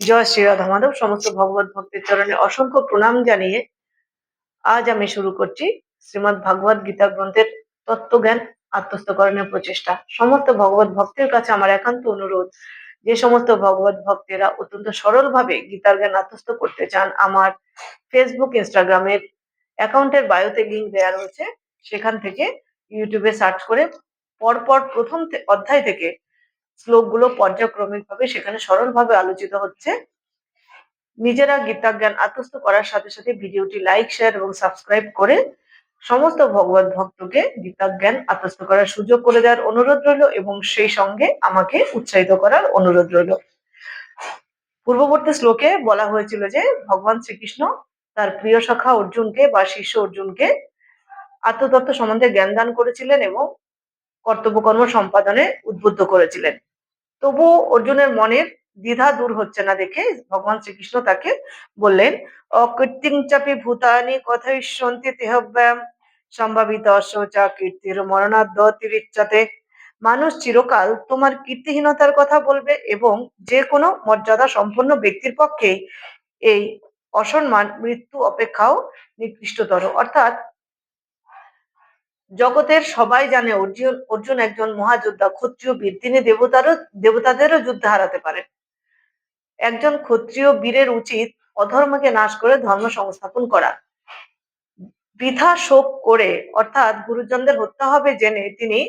জয় শ্রী রাধা মাধব, সমস্ত ভগবত ভক্তের চরণে অসংখ্য প্রণাম জানিয়ে আজ আমি শুরু করছি শ্রীমৎ ভাগবত গীতা গ্রন্থের তত্ত্বজ্ঞান আত্মস্থকরণের প্রচেষ্টা। সমস্ত ভগবত ভক্তের কাছে আমার একান্ত অনুরোধ, যে সমস্ত ভগবত ভক্তেরা অত্যন্ত সরলভাবে গীতার জ্ঞান আত্মস্থ করতে চান, আমার ফেসবুক ইনস্টাগ্রামের অ্যাকাউন্টের বায়োতে লিঙ্ক দেওয়া রয়েছে, সেখান থেকে ইউটিউবে সার্চ করে পরপর প্রথম অধ্যায় থেকে শ্লোকগুলো পর্যায়ক্রমিকভাবে সেখানে সরলভাবে আলোচিত হচ্ছে। নিজেরা গীতা জ্ঞান আত্মস্থ করার সাথে সাথে ভিডিওটি লাইক, শেয়ার এবং সাবস্ক্রাইব করে সমস্ত ভগবত ভক্তকে গীতা জ্ঞান আত্মস্থ করার সুযোগ করে দেওয়ার অনুরোধ রইল এবং সেই সঙ্গে আমাকে উৎসাহিত করার অনুরোধ রইল। পূর্ববর্তী শ্লোকে বলা হয়েছিল যে, ভগবান শ্রীকৃষ্ণ তার প্রিয় শাখা অর্জুনকে বা শিষ্য অর্জুনকে আত্মতত্ত্ব সম্বন্ধে জ্ঞান দান করেছিলেন এবং কর্তব্যকর্ম সম্পাদনে উদ্বুদ্ধ করেছিলেন। তবুও অর্জুনের মনের দ্বিধা দূর হচ্ছে না দেখে ভগবান শ্রীকৃষ্ণ তাকে বললেন অকৃত্তিং চাপি ভূতানি কথয়িষ্যন্তি তেহব্যাম সম্ভাবিত শৌচা কীর্তির মরণাদ্য মানুষ চিরকাল তোমার কীর্তিহীনতার কথা বলবে এবং যে কোনো মর্যাদা সম্পন্ন ব্যক্তির পক্ষে এই অসম্মান মৃত্যু অপেক্ষাও নিকৃষ্টতর। অর্থাৎ জগতের সবাই জানে অর্জুন অর্জুন একজন মহাযোদ্ধা, ক্ষত্রিয় বীর। তিনি দেবতারও, দেবতাদেরও যুদ্ধে হারাতে পারেন। একজন ক্ষত্রিয় বীরের উচিত অধর্মকে নাশ করে ধর্ম সংস্থাপন করা। বৃথা শোক করে, অর্থাৎ গুরুজনদের হত্যা হবে জেনে তিনি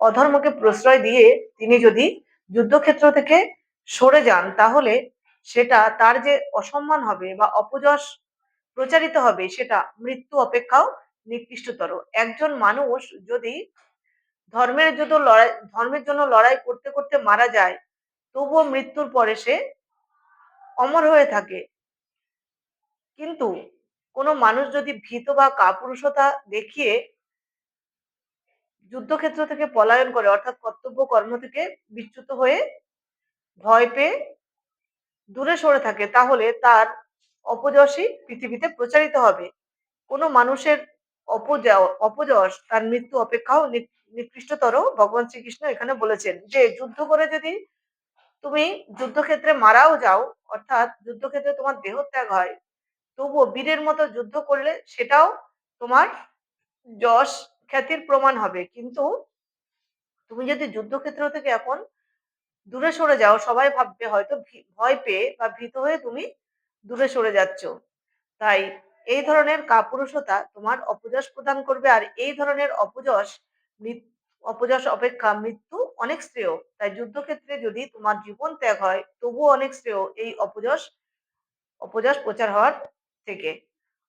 অধর্মকে প্রশ্রয় দিয়ে তিনি যদি যুদ্ধক্ষেত্র থেকে সরে যান, তাহলে সেটা তার যে অসম্মান হবে বা অপযশ প্রচারিত হবে, সেটা মৃত্যু অপেক্ষাও নিকৃষ্টতর একজন মানুষ যদি ধর্মের জন্য লড়াই, ধর্মের জন্য লড়াই করতে করতে মারা যায়, তবুও মৃত্যুর পরে সে অমর হয়ে থাকে। কিন্তু কোনো মানুষ যদি ভীত বা কাপুরুষতা দেখিয়ে যুদ্ধক্ষেত্র থেকে পলায়ন করে, অর্থাৎ কর্তব্য কর্ম থেকে বিচ্যুত হয়ে ভয় পেয়ে দূরে সরে থাকে, তাহলে তার অপযশই পৃথিবীতে প্রচারিত হবে। কোনো মানুষের অপযশ তার মৃত্যু অপেক্ষাও নিকৃষ্টতর। ভগবান শ্রীকৃষ্ণ এখানে বলেছেন যে, যুদ্ধ করে যদি তুমি যুদ্ধক্ষেত্রে মারাও যাও, অর্থাৎ যুদ্ধক্ষেত্রে তোমার দেহত্যাগ হয়, তবুও বীরের মতো যুদ্ধ করলে সেটাও তোমার যশ খ্যাতির প্রমাণ হবে। কিন্তু তুমি যদি যুদ্ধক্ষেত্র থেকে এখন দূরে সরে যাও, সবাই ভাববে হয়তো ভয় পেয়ে বা ভীত হয়ে তুমি দূরে সরে যাচ্ছ। তাই এই ধরনের কাপুরুষতা তোমার অপযশ প্রদান করবে আর এই ধরনের অপযশ অপযশ অপেক্ষা মৃত্যু অনেক শ্রেয়। তাই যুদ্ধক্ষেত্রে যদি তোমার জীবন ত্যাগ হয়, তবুও অনেক শ্রেয় এই অপযশ অপযশ প্রচার হওয়ার থেকে।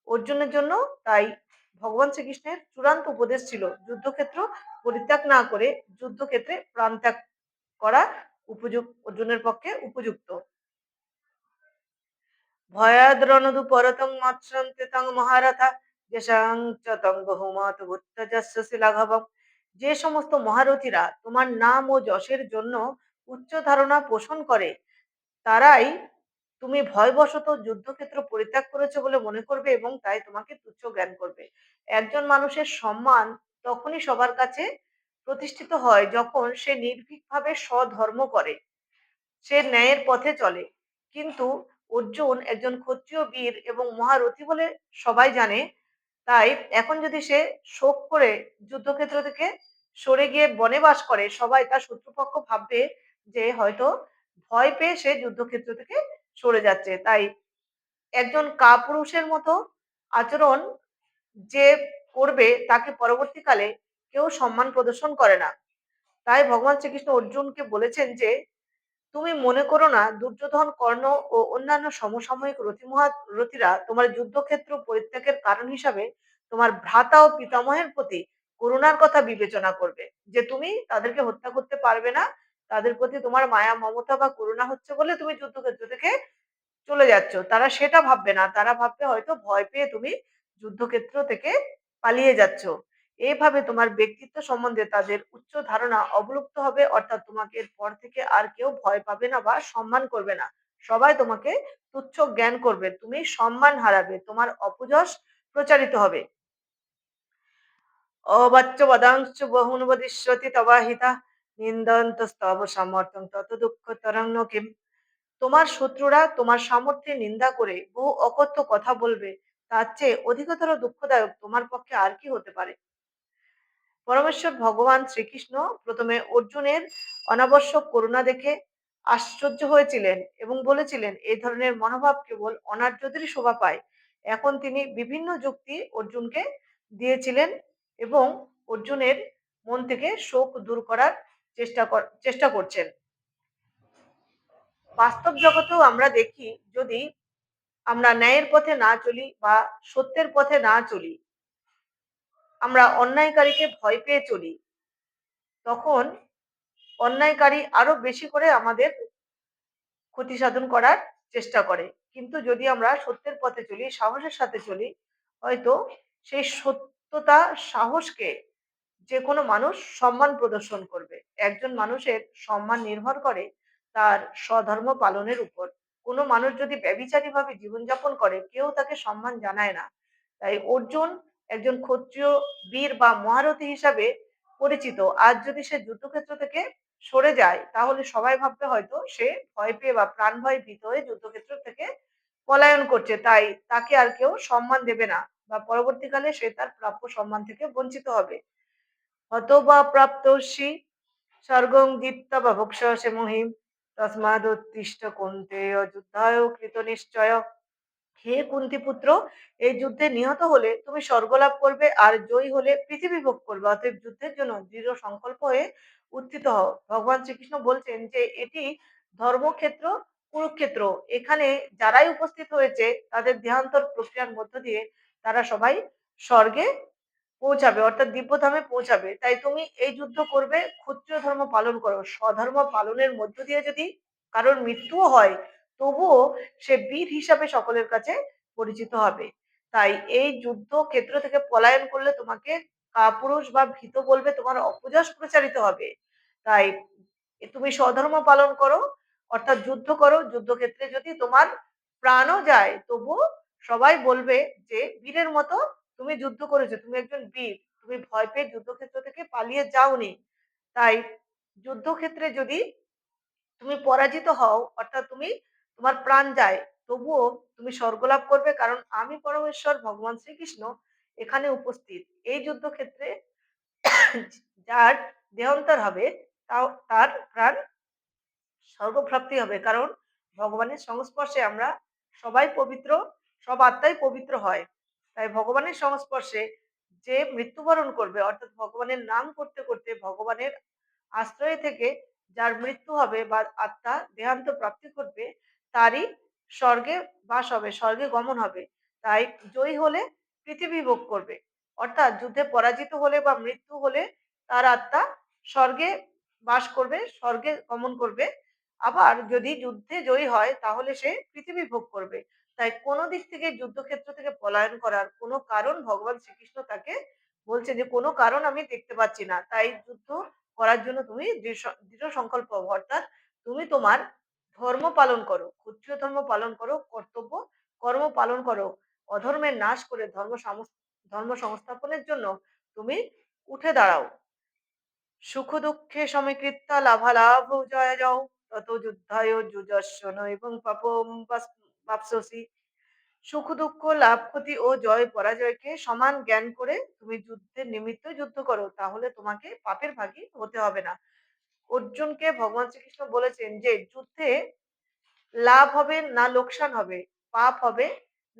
অর্জুনের জন্য তাই ভগবান শ্রীকৃষ্ণের চূড়ান্ত উপদেশ ছিল, যুদ্ধক্ষেত্র পরিত্যাগ না করে যুদ্ধক্ষেত্রে প্রাণ ত্যাগ করা উপযুক্ত, অর্জুনের পক্ষে উপযুক্ত। ভয়াদ্রণদু পরতং মহারথা যেসাং চ তং বহুমত ভূত্তজস্য শিলাঘবম যে সমস্ত মহারথীরা তোমার নাম ও যশের জন্য উচ্চ ধারণা পোষণ করে, তারাই তুমি ভয়বশত যুদ্ধক্ষেত্র পরিত্যাগ করেছ বলে মনে করবে এবং তাই তোমাকে তুচ্ছ জ্ঞান করবে। একজন মানুষের সম্মান তখনই সবার কাছে প্রতিষ্ঠিত হয় যখন সে নির্ভীকভাবে স্বধর্ম করে, সে ন্যায়ের পথে চলে। কিন্তু অর্জুন একজন ক্ষত্রিয় বীর এবং মহারথী বলে সবাই জানে। তাই এখন যদি সে শোক করে যুদ্ধক্ষেত্র থেকে সরে গিয়ে বনে বাস করে, সবাই তার শত্রুপক্ষ ভাববে যে হয়তো ভয় পেয়ে সে যুদ্ধক্ষেত্র থেকে সরে যাচ্ছে। তাই একজন কাপুরুষের মতো আচরণ যে করবে তাকে পরবর্তীকালে কেউ সম্মান প্রদর্শন করে না। তাই ভগবান শ্রীকৃষ্ণ অর্জুনকে বলেছেন যে তুমি মনে করো না, দুর্যোধন, কর্ণ ও অন্যান্য সমসাময়িক রথিমহা রথীরা তোমার যুদ্ধক্ষেত্র পরিত্যাগের কারণ হিসাবে তোমার ভ্রাতা ও পিতামহের প্রতি করুণার কথা বিবেচনা করবে। যে তুমি তাদেরকে হত্যা করতে পারবে না, তাদের প্রতি তোমার মায়া, মমতা বা করুণা হচ্ছে বলে তুমি যুদ্ধক্ষেত্র থেকে চলে যাচ্ছ। তারা সেটা ভাববে না, তারা ভাববে হয়তো ভয় পেয়ে তুমি যুদ্ধক্ষেত্র থেকে পালিয়ে যাচ্ছ। এইভাবে তোমার ব্যক্তিত্ব সম্বন্ধে তাদের উচ্চ ধারণা অবলুপ্ত হবে, অর্থাৎ তোমাকে এরপর থেকে আর কেউ ভয় পাবে না বা সম্মান করবে না। সবাই তোমাকে তুচ্ছ জ্ঞান করবে, তুমি সম্মান হারাবে, তোমার অপযশ প্রচারিত হবে। অবাচ্য বদাংশ তবাহিতা, নিন্দন্ত স্তব সমর্থন তত দুঃখ তরঙ্গ কিম। তোমার শত্রুরা তোমার সামর্থ্যের নিন্দা করে বহু অকথ্য কথা বলবে, তার চেয়ে অধিকতর দুঃখদায়ক তোমার পক্ষে আর কি হতে পারে? পরমেশ্বর ভগবান শ্রীকৃষ্ণ প্রথমে অর্জুনের অনাবশ্যক করুণা দেখে আশ্চর্য হয়েছিলেন এবং বলেছিলেন এই ধরনের মনোভাব কেবল অনার্যদেরই শোভা পায়। এখন তিনি বিভিন্ন যুক্তি অর্জুনকে দিয়েছিলেন এবং অর্জুনের মন থেকে শোক দূর করার চেষ্টা চেষ্টা করছেন। বাস্তব জগতেও আমরা দেখি, যদি আমরা ন্যায়ের পথে না চলি বা সত্যের পথে না চলি আমরা অন্যায়কারীকে ভয় পেয়ে চলি, তখন অন্যায়কারী আরও বেশি করে আমাদের ক্ষতি সাধন করার চেষ্টা করে। কিন্তু যদি আমরা সত্যের পথে চলি, সাহসের সাথে চলি, হয়তো সেই সত্যতা, সাহসকে যে কোনো মানুষ সম্মান প্রদর্শন করবে। একজন মানুষের সম্মান নির্ভর করে তার স্বধর্ম পালনের উপর। কোনো মানুষ যদি ব্যভিচারী ভাবে জীবনযাপন করে, কেউ তাকে সম্মান জানায় না। তাই অর্জুন একজন ক্ষত্রিয় বীর বা মহারথী হিসাবে পরিচিত। আজ যদি সে যুদ্ধক্ষেত্র থেকে সরে যায়, তাহলে সবাই ভাববে হয়তো সে ভয় পেয়ে বা প্রাণ ভয় ভীত হয়ে যুদ্ধক্ষেত্র থেকে পলায়ন করছে। তাই তাকে আর কেউ সম্মান দেবে না বা পরবর্তীকালে সে তার প্রাপ্য সম্মান থেকে বঞ্চিত হবে। হতবা প্রাপ্তস্যি স্বর্গং দীপ্তা বা ভক্ষসে মহিম তসমাদ তসমাদুত্তিষ্ঠ কুন্তে অযোধ্যায় কৃত নিশ্চয়। হে কুন্তি পুত্র, এই যুদ্ধে নিহত হলে তুমি স্বর্গ লাভ করবে আর জয়ী হলে পৃথিবী ভোগ করবে। অতএব যুদ্ধের জন্য দৃঢ় সংকল্প হয়ে উত্থিত হও। ভগবান শ্রীকৃষ্ণ বলছেন যে, এটি ধর্মক্ষেত্র, কুরুক্ষেত্র। এখানে যারাই উপস্থিত হয়েছে, তাদের দেহান্তর প্রক্রিয়ার মধ্য দিয়ে তারা সবাই স্বর্গে পৌঁছাবে, অর্থাৎ দিব্যধামে পৌঁছাবে। তাই তুমি এই যুদ্ধ করবে ক্ষত্রিয় ধর্ম পালন করো। স্বধর্ম পালনের মধ্য দিয়ে যদি কারোর মৃত্যুও হয় তবুও সে বীর হিসাবে সকলের কাছে পরিচিত হবে। তাই এই যুদ্ধ ক্ষেত্র থেকে পলায়ন করলে তোমাকে কাপুরুষ বা ভীত বলবে, তোমার অপযশ প্রচারিত হবে। তাই তুমি স্বধর্ম পালন করো, অর্থাৎ যুদ্ধ করো। যুদ্ধক্ষেত্রে যদি তোমার প্রাণও যায় তবু সবাই বলবে যে, বীরের মতো তুমি যুদ্ধ করেছ, তুমি একজন বীর, তুমি ভয় পেয়ে যুদ্ধক্ষেত্র থেকে পালিয়ে যাওনি। তাই যুদ্ধক্ষেত্রে যদি তুমি পরাজিত হও, অর্থাৎ তুমি তোমার প্রাণ যায়। তবুও তুমি স্বর্গলাভ করবে কারণ আমি পরমেশ্বর, ভগবান শ্রীকৃষ্ণ এখানে উপস্থিত। এই যুদ্ধক্ষেত্রে যার দেহান্তর হবে তাও তার প্রাণ স্বর্গপ্রাপ্তি হবে কারণ ভগবানের সংস্পর্শে আমরা সবাই পবিত্র, সব আত্মাই পবিত্র হয়। তাই ভগবানের সংস্পর্শে যে মৃত্যুবরণ করবে, অর্থাৎ ভগবানের নাম করতে করতে ভগবানের আশ্রয় থেকে যার মৃত্যু হবে বা আত্মা দেহান্ত প্রাপ্তি করবে তারই স্বর্গে বাস হবে, স্বর্গে গমন হবে। তাই জয়ী হলে পৃথিবী ভোগ করবে। অর্থাৎ যুদ্ধে পরাজিত হলে বা মৃত্যু হলে তার আত্মা স্বর্গে বাস করবে, স্বর্গে গমন করবে। আবার যদি যুদ্ধে জয়ী হয়, তাহলে সে পৃথিবী ভোগ করবে। তাই কোনো দিক থেকে যুদ্ধক্ষেত্র থেকে পলায়ন করার কোনো কারণ ভগবান শ্রীকৃষ্ণ তাকে বলছে যে, কোনো কারণ আমি দেখতে পাচ্ছি না। তাই যুদ্ধ করার জন্য তুমি দৃঢ় সংকল্প। অর্থাৎ তুমি তোমার ধর্ম পালন করো, ক্ষত্রিয় ধর্ম পালন করো, কর্তব্য কর্ম পালন করো, অধর্মের নাশ করে ধর্ম ধর্ম সংস্থাপনের জন্য তুমি উঠে দাঁড়াও। সুখ দুঃখে সমীকৃত্যা লাভালাভ জয় যাও তত যুদ্ধায় যুজস্ব এবং বাপসি সুখ দুঃখ লাভ ক্ষতি ও জয় পরাজয়কে সমান জ্ঞান করে তুমি যুদ্ধের নিমিত্ত যুদ্ধ করো, তাহলে তোমাকে পাপের ভাগী হতে হবে না। অর্জুনকে ভগবান শ্রীকৃষ্ণ বলেছেন যে, যুদ্ধে লাভ হবে না লোকসান হবে, পাপ হবে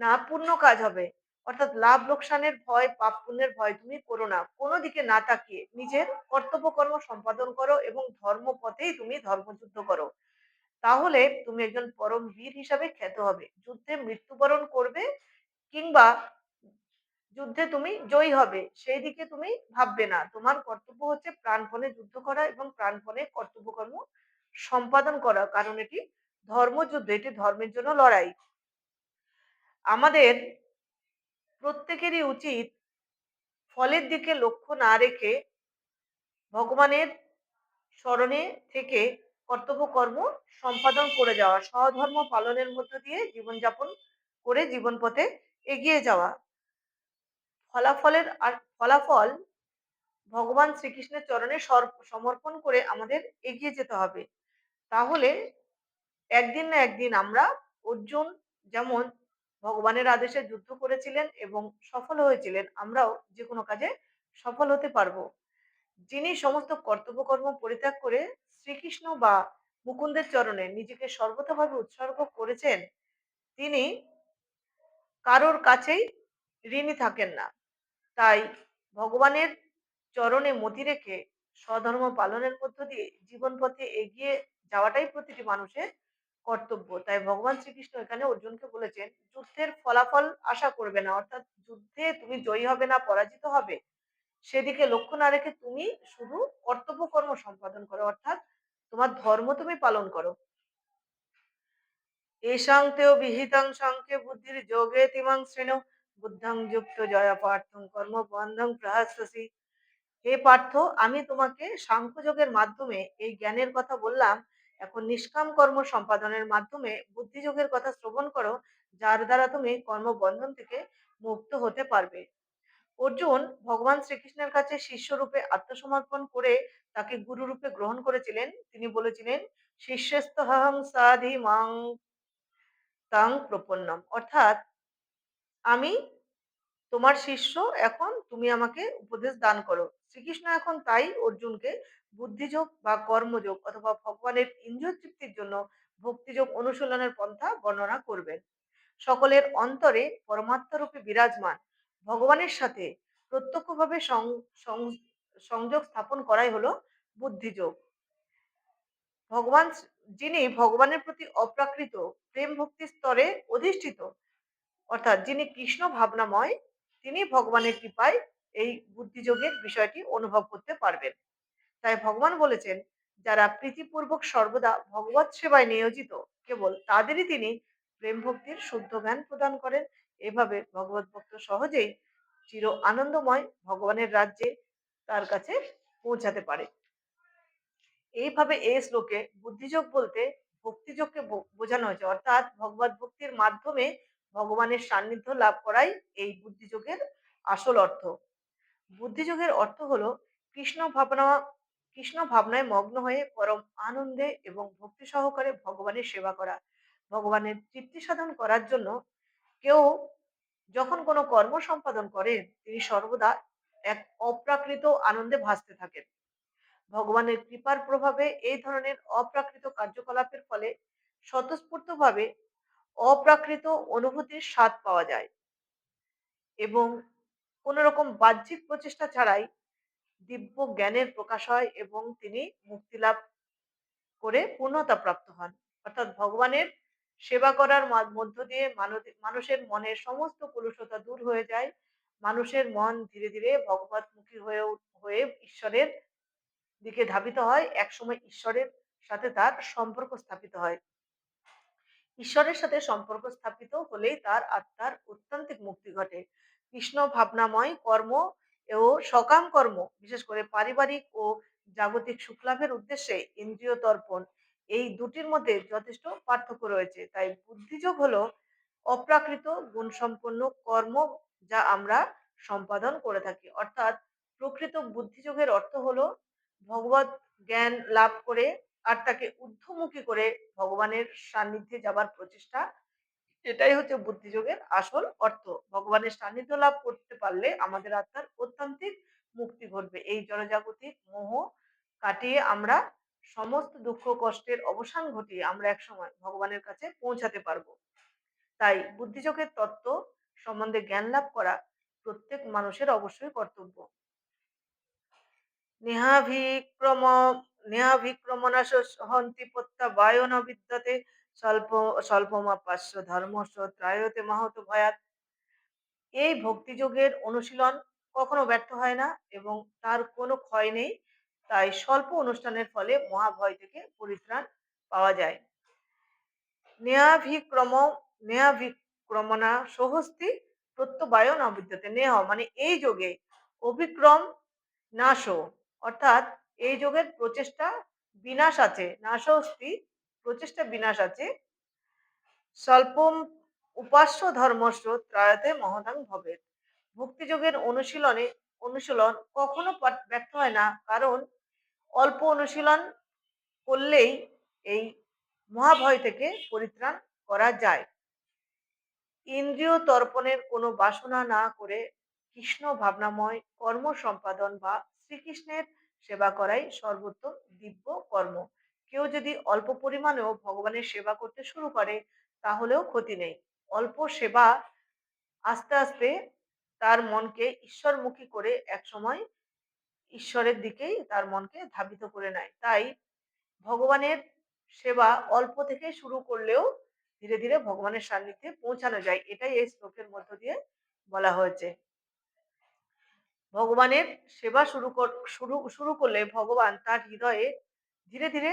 না পুণ্য কাজ হবে। অর্থাৎ লাভ লোকসানের ভয়, পাপ পুণ্যের ভয় তুমি করো না। কোনো দিকে না তাকিয়ে নিজের কর্তব্য কর্ম সম্পাদন করো এবং ধর্ম পথেই তুমি ধর্মযুদ্ধ করো। তাহলে তুমি একজন পরম বীর হিসাবে খ্যাত হবে। যুদ্ধে মৃত্যুবরণ করবে কিংবা যুদ্ধে তুমি জয়ী হবে। সেই দিকে তুমি ভাববে না। তোমার কর্তব্য হচ্ছে প্রাণপণে যুদ্ধ করা এবং প্রাণপণে কর্তব্য কর্ম সম্পাদন করা, কারণ এটি ধর্মযুদ্ধ, এটি ধর্মের জন্য লড়াই। আমাদের প্রত্যেকেরই উচিত ফলের দিকে লক্ষ্য না রেখে ভগবানের স্মরণে থেকে কর্তব্য কর্ম সম্পাদন করে যাওয়া সহধর্ম পালনের মধ্য দিয়ে জীবনযাপন করে জীবন পথে এগিয়ে যাওয়া। ফলাফলের আর ফলাফল ভগবান শ্রীকৃষ্ণের চরণে সমর্পণ করে আমাদের এগিয়ে যেতে হবে। তাহলে একদিন না একদিন আমরা অর্জুন যেমন ভগবানের আদেশে যুদ্ধ করেছিলেন এবং সফল হয়েছিলেন, আমরাও যে কোনো কাজে সফল হতে পারব। যিনি সমস্ত কর্তব্যকর্ম পরিত্যাগ করে শ্রীকৃষ্ণ বা মুকুন্দের চরণে নিজেকে সর্বতভাবে উৎসর্গ করেছেন, তিনি কারোর কাছেই ঋণী থাকেন না। তাই ভগবানের চরণে মতি রেখে স্বধর্ম পালনের মধ্য দিয়ে জীবন পথে এগিয়ে যাওয়াটাই প্রতিটি মানুষের কর্তব্য। তাই ভগবান শ্রীকৃষ্ণ এখানে অর্জুনকে বলেছেন, যুদ্ধের ফলাফল আশা করবে না, অর্থাৎ যুদ্ধে তুমি জয়ী হবে না, পরাজিত হবে। সেদিকে লক্ষ্য না রেখে তুমি শুধু কর্তব্য কর্ম সম্পাদন করো, অর্থাৎ তোমার ধর্ম তুমি পালন করো। এষাং তেও বিহিতং সংখ্যে বুদ্ধির যোগে তিমাং শ্রেণ বুদ্ধং যুক্ত জয়া পার্থং কর্ম বন্ধং প্রহাসি হে পার্থ, আমি তোমাকে সাংখ্যযোগের মাধ্যমে এই জ্ঞানের কথা বললাম। এখন নিষ্কাম কর্ম সম্পাদনের মাধ্যমে বুদ্ধিযোগের কথা শ্রবণ করো, যার দ্বারা তুমি কর্মবন্ধন থেকে মুক্ত হতে পারবে। অর্জুন ভগবান শ্রীকৃষ্ণের কাছে শিষ্যরূপে আত্মসমর্পণ করে তাকে গুরু রূপে গ্রহণ করেছিলেন। তিনি বলেছিলেন শিষ্যস্তহং সাধি মাং তাং প্রপন্নম। অর্থাৎ আমি, তোমার শিষ্য এখন তুমি আমাকে উপদেশ দান করো। শ্রীকৃষ্ণ এখন তাই অর্জুনকে বুদ্ধিযোগ বা কর্মযোগ অথবা ভগবানের ইন্দ্রিয় তৃপ্তির জন্য ভক্তিযোগ অনুশীলনের পন্থা বর্ণনা করবেন। সকলের অন্তরে পরমাত্মা রূপে বিরাজমান, ভগবানের সাথে প্রত্যক্ষভাবে সংযোগ স্থাপন করাই হলো বুদ্ধিযোগ। ভগবান, যিনি ভগবানের প্রতি অপ্রাকৃত প্রেম ভক্তি স্তরে অধিষ্ঠিত অর্থাৎ যিনি কৃষ্ণ ভাবনাময়, তিনি ভগবানের কৃপায় এই বুদ্ধিযোগের বিষয়টি অনুভব করতে পারবেন। তাই ভগবান বলেছেন, যারা প্রীতিপূর্বক সর্বদা ভগবত সেবায় নিয়োজিত, কেবল তাদেরই তিনি প্রেম ভক্তির শুদ্ধ জ্ঞান প্রদান করেন। এভাবে ভগবত ভক্ত সহজেই চির আনন্দময় ভগবানের রাজ্যে তার কাছে পৌঁছাতে পারে। এইভাবে এই শ্লোকে বুদ্ধিযোগ বলতে ভক্তিযোগকে বোঝানো হয়েছে। অর্থাৎ ভগবত ভক্তির মাধ্যমে ভগবানের সান্নিধ্য লাভ করাই এই বুদ্ধিযোগের আসল অর্থ। বুদ্ধিযোগের অর্থ হলো কৃষ্ণ ভাবনা, কৃষ্ণ ভাবনায় মগ্ন হয়ে পরম আনন্দে এবং ভক্তি সহকারে ভগবানের সেবা করা, ভগবানের তৃপ্তি সাধন করার জন্য কেউ যখন কোনো কর্ম সম্পাদন করেন তিনি সর্বদা এক অপ্রাকৃত আনন্দে ভাসতে থাকেন। ভগবানের কৃপার প্রভাবে এই ধরনের অপ্রাকৃত কার্যকলাপের ফলে স্বতঃস্ফূর্তভাবে অপ্রাকৃত অনুভূতির স্বাদ পাওয়া যায় এবং কোনো রকম বাহ্যিক প্রচেষ্টা ছাড়াই দিব্য জ্ঞানের প্রকাশ হয় এবং তিনি মুক্তি লাভ করে পূর্ণতা প্রাপ্ত হন। অর্থাৎ ভগবানের সেবা করার মধ্য দিয়ে মানুষের মনের সমস্ত কলুষতা দূর হয়ে যায়। মানুষের মন ধীরে ধীরে ভগবতমুখী হয়ে হয়ে ঈশ্বরের দিকে ধাবিত হয়। একসময় ঈশ্বরের সাথে তার সম্পর্ক স্থাপিত হয়। ঈশ্বরের সাথে সম্পর্ক স্থাপিত হলেই তার আত্মার অত্যান্তিক মুক্তি ঘটে। কৃষ্ণ ভাবনাময় কর্ম ও সকাম কর্ম, বিশেষ করে পারিবারিক ও জাগতিক সুখলাভের উদ্দেশ্যে ইন্দ্রিয় তর্পণ, এই দুটির মধ্যে যথেষ্ট পার্থক্য রয়েছে। তাই বুদ্ধিযোগ হলো অপ্রাকৃত গুণসম্পন্ন কর্ম যা আমরা সম্পাদন করে থাকি। অর্থাৎ প্রকৃত বুদ্ধিযোগের অর্থ হলো ভগবত জ্ঞান লাভ করে আর তাকে ঊর্ধ্বমুখী করে ভগবানের সান্নিধ্যে যাবার প্রচেষ্টা, এটাই হচ্ছে বুদ্ধিযোগের আসল অর্থ। ভগবানের সান্নিধ্য লাভ করতে পারলে আমাদের আত্মার অত্যান্তিক মুক্তি ঘটবে। এই জনজাগতিক মোহ কাটিয়ে আমরা সমস্ত দুঃখ, কষ্টের অবসান ঘটিয়ে আমরা একসময় ভগবানের কাছে পৌঁছাতে পারব। তাই বুদ্ধিযোগের তত্ত্ব সম্বন্ধে জ্ঞান লাভ করা প্রত্যেক মানুষের অবশ্যই কর্তব্য। নেহাভিক্রম নেহাভিক্রমণাশ হন্তি প্রত্যাবায়ন বিদ্যতে স্বল্প, স্বল্পমাপাস্য ধর্মস্য ত্রায়তে মাহত ভয়াত। এই ভক্তিযোগের অনুশীলন কখনো ব্যর্থ হয় না এবং তার কোনো ক্ষয় নেই। তাই স্বল্প অনুষ্ঠানের ফলে মহাভয় থেকে পরিত্রাণ পাওয়া যায়। নেয়াভিক্রম নেয়াভিক্রমণা সহস্তি প্রত্যবায়ন অবিদ্যতে নেহ। মানে এই যোগে অভিক্রম নাশ। অর্থাৎ এই যোগের প্রচেষ্টা বিনাশ আছে নাশস্তি প্রচেষ্টা বিনাশ আছে। স্বল্পম উপাস্য ধর্মস্য ত্রায়তে মহদাং ভবেত ভক্তিযোগের অনুশীলনে, অনুশীলন কখনো ব্যর্থ হয় না, কারণ অল্প অনুশীলন করলেই এই মহাভয় থেকে পরিত্রাণ করা যায়। ইন্দ্রিয় তর্পণের কোনো বাসনা না করে কৃষ্ণ ভাবনাময় কর্ম সম্পাদন বা শ্রীকৃষ্ণের সেবা করাই সর্বোত্তম দিব্য কর্ম। কেউ যদি অল্প পরিমাণেও ভগবানের সেবা করতে শুরু করে, তাহলেও ক্ষতি নেই। অল্প সেবা আস্তে আস্তে তার মনকে ঈশ্বরমুখী করে একসময় ঈশ্বরের দিকেই তার মনকে ধাবিত করে নেয়। তাই ভগবানের সেবা অল্প থেকে শুরু করলেও ধীরে ধীরে ভগবানের সান্নিধ্যে পৌঁছানো যায়। এটাই এই শ্লোকের মধ্য দিয়ে বলা হয়েছে। ভগবানের সেবা শুরু শুরু শুরু করলে ভগবান তার হৃদয়ে ধীরে ধীরে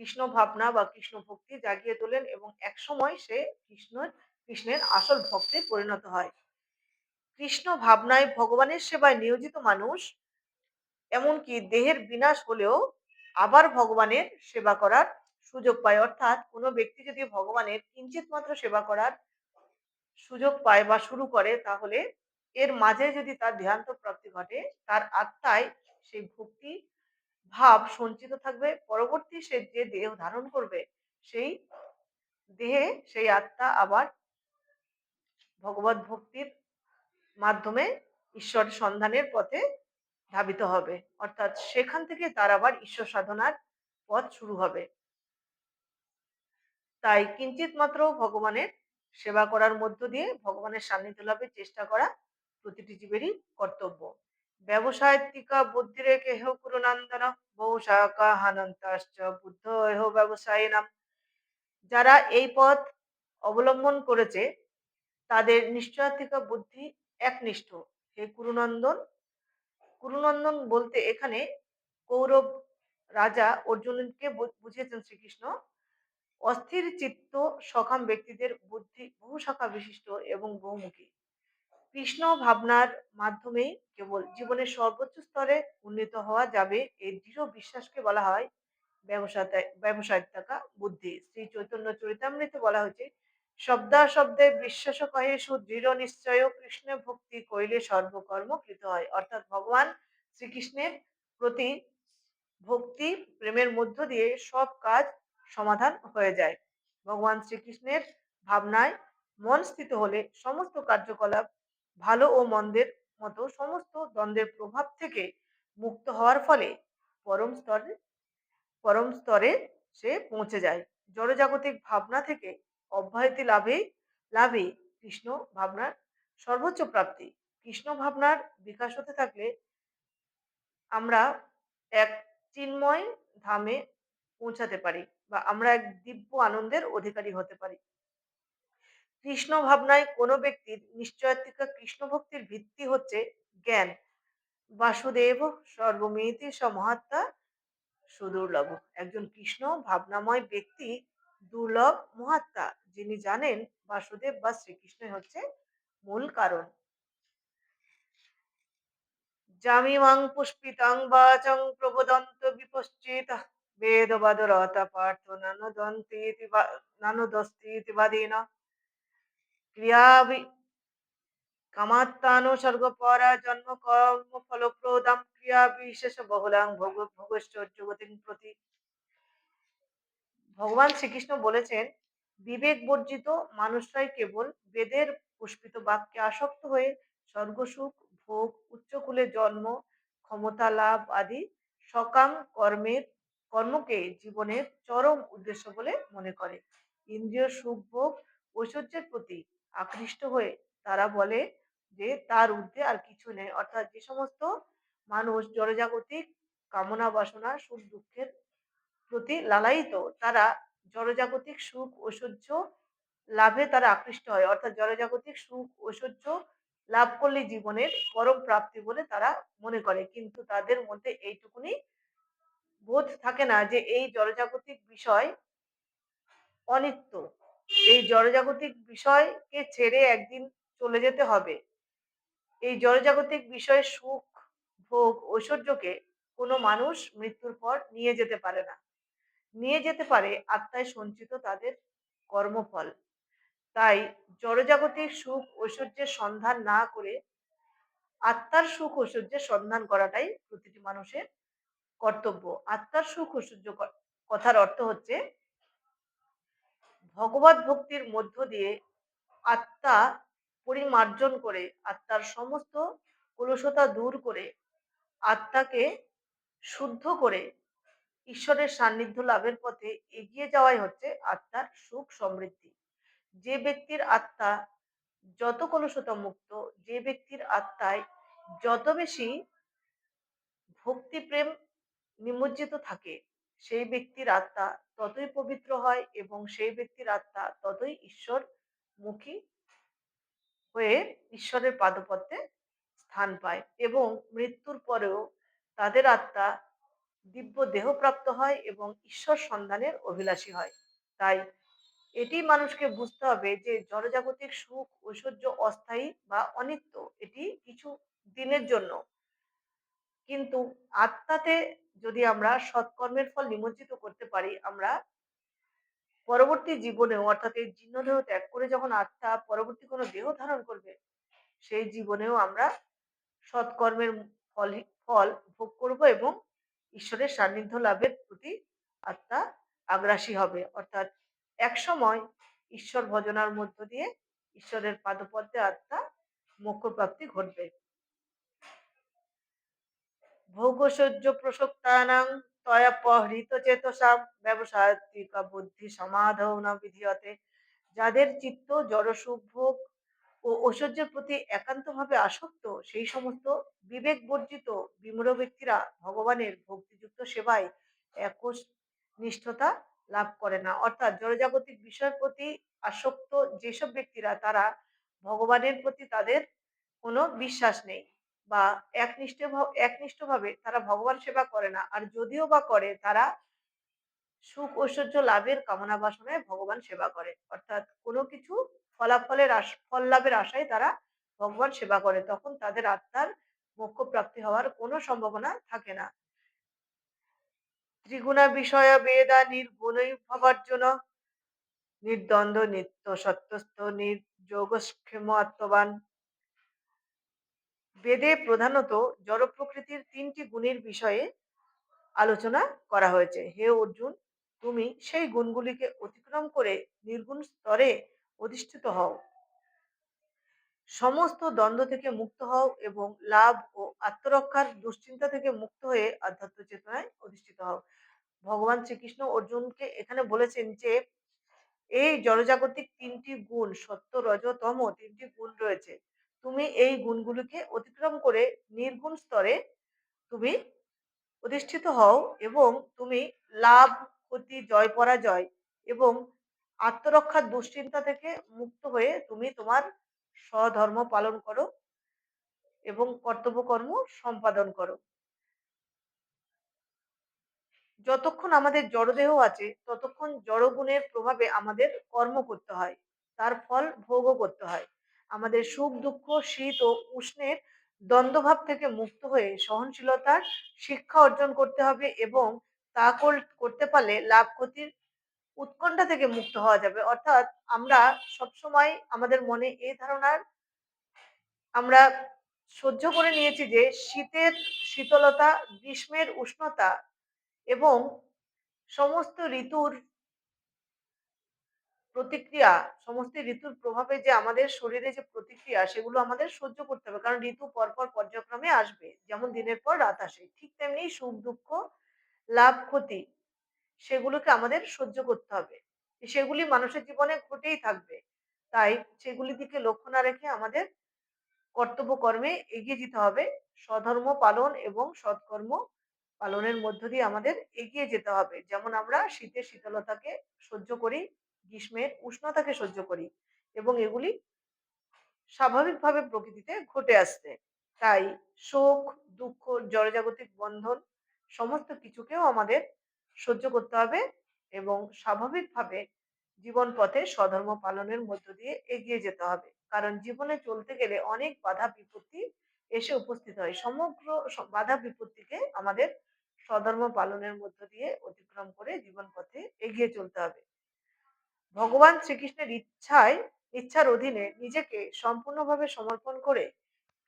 কৃষ্ণ ভাবনা বা কৃষ্ণ ভক্তি জাগিয়ে তোলেন এবং একসময় সে কৃষ্ণ কৃষ্ণের আসল ভক্তে পরিণত হয়। কৃষ্ণ ভাবনায় ভগবানের সেবায় নিয়োজিত মানুষ, এমনকি দেহের বিনাশ হলেও আবার ভগবানের সেবা করার সুযোগ পায়। অর্থাৎ কোনো ব্যক্তি যদি ভগবানের কিঞ্চিত মাত্র সেবা করার সুযোগ পায় বা শুরু করে, তাহলে এর মাঝে যদি তার ধ্যান্ত প্রাপ্তি ঘটে, তার আত্মায় সেই ভক্তি ভাব সঞ্চিত থাকবে। পরবর্তী সে যে দেহ ধারণ করবে, সেই দেহে সেই আত্মা আবার ভগবত ভক্তির মাধ্যমে ঈশ্বর সন্ধানের পথে ধাবিত হবে। অর্থাৎ সেখান থেকে তার আবার ঈশ্বর সাধনার পথ শুরু হবে। তাই কিঞ্চিত মাত্র ভগবানের সেবা করার মধ্য দিয়ে ভগবানের সান্নিধ্য লাভের চেষ্টা করা প্রতিটি জীবেরই কর্তব্য। ব্যবসায় ব্যবসায়িকা বুদ্ধিরে কেহ কুরুনন্দন বহু শাখা হানন্তাশ্চ বুদ্ধ এহ ব্যবসায়ী নাম যারা এই পথ অবলম্বন করেছে, তাদের নিশ্চয়াত্মিকা বুদ্ধি একনিষ্ঠ। হে কুরুনন্দন কুরুনন্দন বলতে এখানে কৌরব রাজা অর্জুনকে বুঝিয়েছেন শ্রীকৃষ্ণ। অস্থির চিত্ত সকাম ব্যক্তিদের বুদ্ধি বহু শাখা বিশিষ্ট এবং বহুমুখী। কৃষ্ণ ভাবনার মাধ্যমেই কেবল জীবনের সর্বোচ্চ স্তরে উন্নীত হওয়া যাবে এই দৃঢ় বিশ্বাসকে বলা হয় ব্যবসায় থাকা বুদ্ধি। শ্রী চৈতন্য চরিতামৃতে বলা হয়েছে, শব্দা শব্দে বিশ্বাস কহে সুদৃঢ় নিশ্চয় কৃষ্ণ ভক্তি কইলে সর্বকর্ম কৃত হয়। অর্থাৎ ভগবান শ্রীকৃষ্ণের প্রতি ভক্তি, প্রেমের মধ্য দিয়ে সব কাজ সমাধান হয়ে যায়। ভগবান শ্রীকৃষ্ণের ভাবনায় মন স্থিত হলে সমস্ত কার্যকলাপ ভালো ও মন্দের মতো সমস্ত দ্বন্দ্বের প্রভাব থেকে মুক্ত হওয়ার ফলে পরম স্তরে পরম স্তরে সে পৌঁছে যায়। জড়জাগতিক ভাবনা থেকে অব্যাহতি লাভে লাভে কৃষ্ণ ভাবনার সর্বোচ্চ প্রাপ্তি। কৃষ্ণ ভাবনার বিকাশ হতে থাকলে আমরা এক চিন্ময় ধামে পৌঁছাতে পারি বা আমরা এক দিব্য আনন্দের অধিকারী হতে পারি। কৃষ্ণ ভাবনায় কোনো ব্যক্তির নিশ্চয়াত্মিকা কৃষ্ণ ভক্তির ভিত্তি হচ্ছে জ্ঞান। বাসুদেব সর্বমিতি সমহাত্মা সুদুর্লভ। একজন কৃষ্ণ ভাবনাময় ব্যক্তি দুর্লভ মহাত্মা, যিনি জানেন বাসুদেব বা শ্রীকৃষ্ণ হচ্ছে মূল কারণ। জামিমাং পুষ্পিতাং বাচং প্রবদন্ত বিপশ্চিত। বেদবাদরতা পার্থ নানুদন্তীতি নানুদস্তীতি বাদিনা। ক্রিয়াবি কামাত্মানুসর্গপরা জন্ম কর্ম ক্রিয়া বিশেষ বহুলাং ভোগ প্রতি ভগবান শ্রীকৃষ্ণ বলেছেন, বিবেক বর্জিত মানুষরাই কেবল বেদের পুষ্পিত বাক্যে আসক্ত হয়ে স্বর্গসুখ ভোগ, উচ্চকুলে জন্ম, ক্ষমতা লাভ আদি সকাম কর্মের, কর্মকে জীবনের চরম উদ্দেশ্য বলে মনে করে। ইন্দ্রিয় সুখ, ভোগ, ঐশ্বর্যের প্রতি আকৃষ্ট হয়ে তারা বলে যে, তার ঊর্ধ্বে আর কিছু নেই। অর্থাৎ যে সমস্ত মানুষ জড়জাগতিক কামনা বাসনা, সুখ দুঃখের প্রতি লালায়িত, তারা জড়জাগতিক সুখ, ঐশ্বর্য লাভে তারা আকৃষ্ট হয়। অর্থাৎ জড়জাগতিক সুখ, ঐশ্বর্য লাভ করলে জীবনের পরম প্রাপ্তি বলে তারা মনে করে। কিন্তু তাদের মধ্যে এইটুকুনি বোধ থাকে না যে, এই জড়জাগতিক বিষয় অনিত্য। এই জড়জাগতিক বিষয়কে ছেড়ে একদিন চলে যেতে হবে। এই জড়জাগতিক বিষয়ে সুখ, ভোগ, ঐশ্বর্যকে কোনো মানুষ মৃত্যুর পর নিয়ে যেতে পারে না। নিয়ে যেতে পারে আত্মায় সঞ্চিত তাদের কর্মফল। তাই জড়জাগতিক সুখ, ঐশ্বর্যের সন্ধান না করে আত্মার সুখ, ঐশ্বর্যের সন্ধান করাটাই প্রতিটি মানুষের কর্তব্য। আত্মার সুখ, ঐশ্বর্য কথার অর্থ হচ্ছে ভগবত ভক্তির মধ্য দিয়ে আত্মা পরিমার্জন করে, আত্মার সমস্ত কলুষতা দূর করে, আত্মাকে শুদ্ধ করে ঈশ্বরের সান্নিধ্য লাভের পথে এগিয়ে যাওয়াই হচ্ছে আত্মার সুখ সমৃদ্ধি। যে ব্যক্তির আত্মা যত কলুষতা মুক্ত, যে ব্যক্তির আত্মায় যত বেশি ভক্তি প্রেম নিমজ্জিত থাকে সেই ব্যক্তির আত্মা ততই পবিত্র হয় এবং সেই ব্যক্তির আত্মা ততই ঈশ্বর মুখী হয়ে ঈশ্বরের পাদপদ্মে স্থান পায় এবং মৃত্যুর পরেও তাদের আত্মা দিব্য দেহ প্রাপ্ত হয় এবং ঈশ্বর সন্ধানের অভিলাষী হয়। তাই এটি মানুষকে বুঝতে হবে যে জড়জাগতিক সুখ, ঐশ্বর্য, অস্থায়ী বা অনিত্য এটি কিছু দিনের জন্য। কিন্তু আত্মাতে যদি আমরা সৎকর্মের ফল নিমজ্জিত করতে পারি, আমরা পরবর্তী জীবনেও, অর্থাৎ এই জীর্ণ দেহ ত্যাগ করে যখন আত্মা পরবর্তী কোনো দেহ ধারণ করবে, সেই জীবনেও আমরা সৎকর্মের ফল ফল ভোগ করব এবং ঈশ্বরের সান্নিধ্য লাভের প্রতি আত্মা আগ্রাসী হবে। অর্থাৎ এক সময় ঈশ্বর ভজনার মধ্য দিয়ে ঈশ্বরের পাদপদ্মে আত্মা মোক্ষ প্রাপ্তি ঘটবে। ভোগসহ্য প্রসক্তানাং তয়াপহৃত চেতসাম ব্যবসায়িকা বুদ্ধি সমাধৌ না বিধিয়তে। যাদের চিত্ত জড়সুখ ভোগ ও ঐশ্বর্যের প্রতি একান্তভাবে আসক্ত, সেই সমস্ত বিবেক বর্জিত বিমূঢ় ব্যক্তিরা ভগবানের ভক্তিযুক্ত সেবায় একোষ নিষ্ঠতা লাভ করে না। অর্থাৎ জড়জাগতিক বিষয়ের প্রতি আসক্ত যেসব ব্যক্তিরা, তারা ভগবানের প্রতি তাদের কোনো বিশ্বাস নেই। বা একনিষ্ঠ একনিষ্ঠভাবে তারা ভগবান সেবা করে না। আর যদিও বা করে, তারা সুখ ঐশ্বর্য লাভের কামনা বাসনায় ভগবান সেবা করে। অর্থাৎ কোনো কিছু ফলাফলের ফল লাভের আশায় তারা ভগবান সেবা করে, তখন তাদের আত্মার মোক্ষ প্রাপ্তি হওয়ার কোনো সম্ভাবনা থাকে না। ত্রিগুণা বিষয় বেদা নির্গুণ নির্গুণই জন্য নির্দ্বন্দ্ব নিত্য সত্যস্থ নির্যোগক্ষেম আত্মবান। বেদে প্রধানত জড় প্রকৃতির তিনটি গুণের বিষয়ে আলোচনা করা হয়েছে। হে অর্জুন, তুমি সেই গুণগুলিকে অতিক্রম করে নির্গুণ স্তরে অধিষ্ঠিত হও। সমস্ত দ্বন্দ্ব থেকে মুক্ত হও এবং লাভ ও আত্মরক্ষার দুশ্চিন্তা থেকে মুক্ত হয়ে আধ্যাত্ম চেতনায় অধিষ্ঠিত হও। ভগবান শ্রীকৃষ্ণ অর্জুনকে এখানে বলেছেন যে, এই জনজাগতিক তিনটি গুণ, সত্য রজতম তিনটি গুণ রয়েছে। তুমি এই গুণগুলিকে অতিক্রম করে নির্গুণ স্তরে তুমি অধিষ্ঠিত হও এবং তুমি লাভ, ক্ষতি, জয়, পরাজয় এবং আত্মরক্ষার দুশ্চিন্তা থেকে মুক্ত হয়ে তুমি তোমার স্বধর্ম পালন করো এবং কর্তব্যকর্ম সম্পাদন করো। যতক্ষণ আমাদের জড়দেহ আছে, ততক্ষণ জড়গুণের প্রভাবে আমাদের কর্ম করতে হয়, তার ফল ভোগও করতে হয়। আমাদের সুখ, দুঃখ, শীত ও উষ্ণের দ্বন্দ্বভাব থেকে মুক্ত হয়ে সহনশীলতার শিক্ষা অর্জন করতে হবে এবং তা করতে পারলে লাভ ক্ষতির উৎকণ্ঠা থেকে মুক্ত হওয়া যাবে। অর্থাৎ আমরা সবসময় আমাদের মনে এই ধারণার আমরা সহ্য করে নিয়েছি যে শীতের শীতলতা, গ্রীষ্মের উষ্ণতা এবং সমস্ত ঋতুর প্রতিক্রিয়া, সমস্ত ঋতুর প্রভাবে যে আমাদের শরীরে যে প্রতিক্রিয়া, সেগুলো আমাদের সহ্য করতে হবে। কারণ ঋতু পরপর পর্যায়ক্রমে আসবে। যেমন দিনের পর রাত আসে, ঠিক তেমনি সুখ, দুঃখ, লাভ, ক্ষতি, সেগুলোকে আমাদের সহ্য করতে হবে। সেগুলি মানুষের জীবনে ঘটেই থাকবে। তাই সেগুলি দিকে লক্ষ্য না রেখে আমাদের কর্তব্য কর্মে এগিয়ে যেতে হবে। স্বধর্ম পালন এবং সৎকর্ম পালনের মধ্য দিয়ে আমাদের এগিয়ে যেতে হবে। যেমন আমরা শীতের শীতলতাকে সহ্য করি গ্রীষ্মের উষ্ণতাকে সহ্য করি এবং এগুলি স্বাভাবিকভাবে প্রকৃতিতে ঘটে আসছে তাই শোক, দুঃখ, জড়জাগতিক বন্ধন সমস্ত কিছুকেও আমাদের সহ্য করতে হবে এবং স্বাভাবিকভাবে জীবন পথে স্বধর্ম পালনের মধ্য দিয়ে এগিয়ে যেতে হবে। কারণ জীবনে চলতে গেলে অনেক বাধা বিপত্তি এসে উপস্থিত হয়। সমগ্র বাধা বিপত্তিকে আমাদের স্বধর্ম পালনের মধ্য দিয়ে অতিক্রম করে জীবন পথে এগিয়ে চলতে হবে। ভগবান শ্রীকৃষ্ণের ইচ্ছায়, ইচ্ছার অধীনে নিজেকে সম্পূর্ণভাবে সমর্পণ করে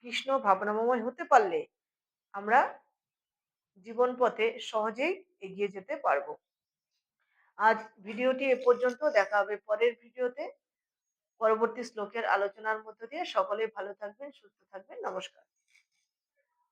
কৃষ্ণ ভাবনাময় হতে পারলে আমরা জীবন পথে সহজেই এগিয়ে যেতে পারব। আজ ভিডিওটি এ পর্যন্ত, দেখা হবে পরের ভিডিওতে। পরবর্তী শ্লোকের আলোচনার মধ্য দিয়ে সকলে ভালো থাকবেন, সুস্থ থাকবেন, নমস্কার।